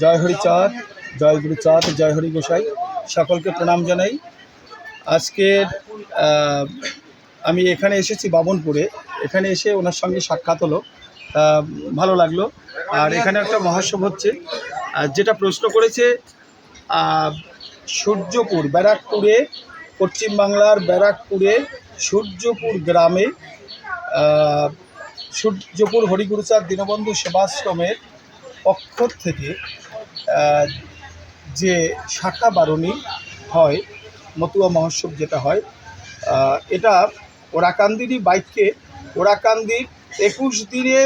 জয় হরিচাঁদ জয় গুরুচাঁদ জয় হরি গোসাই। সকলকে প্রণাম জানাই। আজকের আমি এখানে এসেছি বামনপুরে এখানে এসে ওনার সঙ্গে সাক্ষাৎ হলো। ভালো লাগল। আর এখানে একটা মহাসব হচ্ছে। আর যেটা প্রশ্ন করেছে সূর্যপুর, ব্যারাকপুরে পশ্চিমবাংলার ব্যারাকপুরে, সূর্যপুর গ্রামে সূর্যপুর হরিগুরুচাঁদ দীনবন্ধু সেবাশ্রমের পক্ষ থেকে যে শাখা বারণী হয়, মতুয়া মহোৎসব যেটা হয় এটা ওরাকান্দিরই বাইককে, ওরাকান্দির একুশ দিনে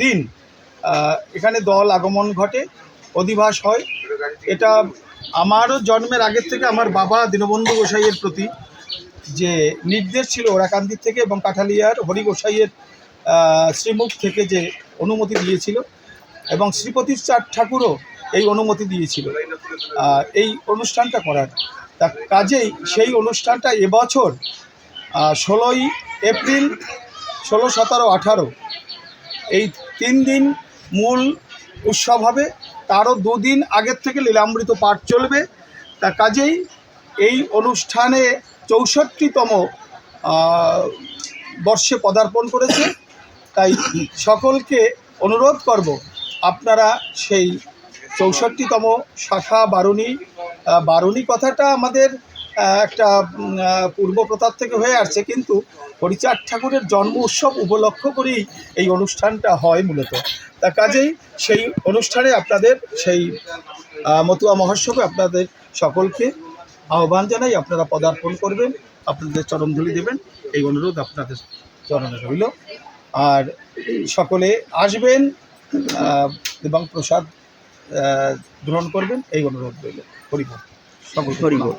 দিন এখানে দল আগমন ঘটে, অধিবাস হয়। এটা আমারও জন্মের আগের থেকে আমার বাবা দীনবন্ধু গোসাইয়ের প্রতি যে নির্দেশ ছিল ওরাকান্দির থেকে এবং কাঠালিয়ার হরি গোসাইয়ের শ্রীমুখ থেকে যে অনুমতি দিয়েছিল এবং শ্রীপতি ঠাকুরও এই অনুমতি দিয়েছিল। এই অনুষ্ঠানটা করার। তা কাজেই সেই অনুষ্ঠানটা এবছর ষোলোই এপ্রিল, ষোলো, সতেরো, আঠারো, এই তিন দিন মূল উৎসব হবে। তারও দুদিন আগের থেকে লীলামৃত পাঠ চলবে। তা কাজেই এই অনুষ্ঠানে চৌষট্টিতম বর্ষে পদার্পণ করেছে। তাই সকলকে অনুরোধ করব, আপনারা সেই চৌষট্টিতম শাখা বারুণী বারুণী কথাটা আমাদের একটা উম, আহ, পূর্বপ্রথার থেকে হয়ে আসছে কিন্তু হরিচাঁদ ঠাকুরের জন্ম উৎসব উপলক্ষ করেই এই অনুষ্ঠানটা হয় মূলত। তা কাজেই সেই অনুষ্ঠানে আপনাদের সেই মতুয়া মহোৎসবে আপনাদের সকলকে আহ্বান জানাই আপনারা পদার্পণ করবেন আপনাদের চরণধুলি দেবেন এই অনুরোধ আপনাদের চরণে রইল। আর সকলে আসবেন এবং প্রসাদ গ্রহণ করবেন এই অনুরোধ রইল। হরিবল সকল হরিবল